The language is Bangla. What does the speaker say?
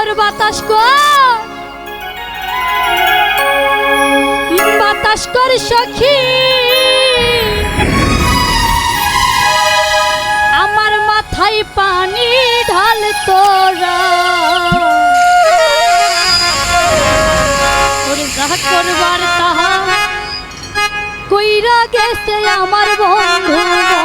তোর বাতাস কর। বাতাস কর সখী। আমার মাথায় পানি ঢাল তোরা। যাহা করবার তাহা কইরা গেছে আমার বন্ধু